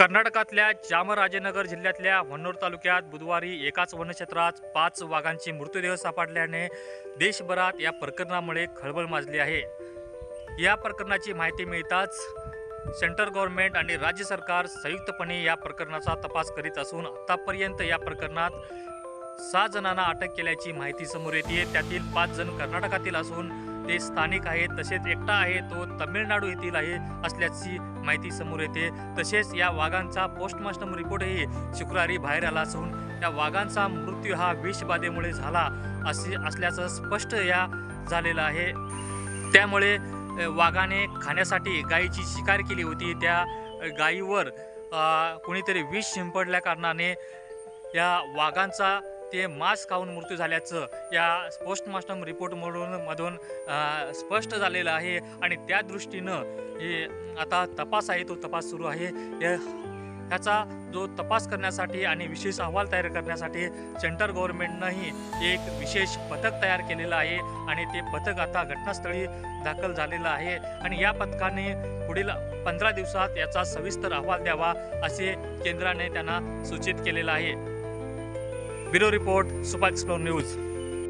कर्नाटकातल्या चामराजेनगर जिल्ह्यातल्या वन्नूर तालुक्यात बुधवारी एकाच वनक्षेत्रात पाच वाघांचे मृतदेह सापडल्याने देशभरात या प्रकरणामुळे खळबळ माजली आहे. या प्रकरणाची माहिती मिळताच सेंट्रल गव्हर्नमेंट आणि राज्य सरकार संयुक्तपणे या प्रकरणाचा तपास करीत असून आतापर्यंत या प्रकरणात सहा जणांना अटक केल्याची माहिती समोर येते त्यातील पाच जण कर्नाटकातील असून ते स्थानिक आहेत तसेच एकटा आहे तो तमिळनाडू येथील आहे असल्याची माहिती समोर येते. तसेच या वाघांचा पोस्टमॉर्टम रिपोर्टही शुक्रवारी बाहेर आला असून त्या वाघांचा मृत्यू हा विषबाधेमुळे झाला असे असल्याचं स्पष्ट या झालेलं आहे. त्यामुळे वाघाने खाण्यासाठी गायीची शिकार केली होती. त्या गायीवर कुणीतरी विष शिंपडल्या कारणाने या वाघांचा ते मांस खाऊन मृत्यू झाल्याचं या पोस्टमॉर्टम रिपोर्टमधून मधून स्पष्ट झालेलं आहे. आणि त्या दृष्टीनं हे आता तपास आहे तो तपास सुरू आहे. ह्याचा जो तपास करण्यासाठी आणि विशेष अहवाल तयार करण्यासाठी सेंटर गव्हर्नमेंटनंही एक विशेष पथक तयार केलेलं आहे. आणि ते पथक आता घटनास्थळी दाखल झालेलं आहे. आणि या पथकाने पुढील पंधरा दिवसात याचा सविस्तर अहवाल द्यावा असे केंद्राने त्यांना सूचित केलेलं आहे. bureau report super explore news